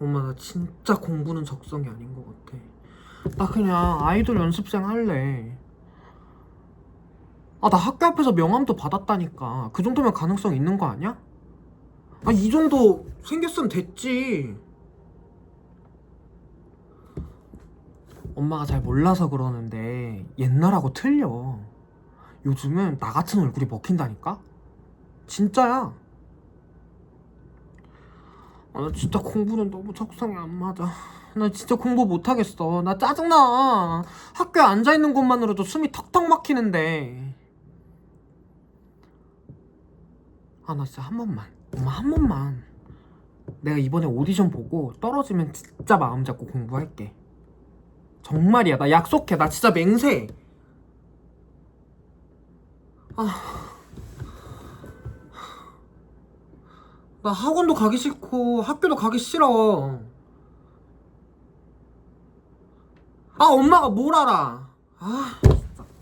엄마 나 진짜 공부는 적성이 아닌 것 같아. 나 그냥 아이돌 연습생 할래. 아 나 학교 앞에서 명함도 받았다니까. 그 정도면 가능성 있는 거 아니야? 아 이 정도 생겼으면 됐지. 엄마가 잘 몰라서 그러는데 옛날하고 틀려. 요즘은 나 같은 얼굴이 먹힌다니까? 진짜야. 아, 나 진짜 공부는 너무 적성에 안 맞아. 나 진짜 공부 못하겠어. 나 짜증나. 학교에 앉아있는 것만으로도 숨이 턱턱 막히는데. 아, 나 진짜 한 번만. 엄마, 한 번만. 내가 이번에 오디션 보고 떨어지면 진짜 마음 잡고 공부할게. 정말이야. 나 약속해. 나 진짜 맹세. 나 학원도 가기 싫고 학교도 가기 싫어. 아 엄마가 뭘 알아? 아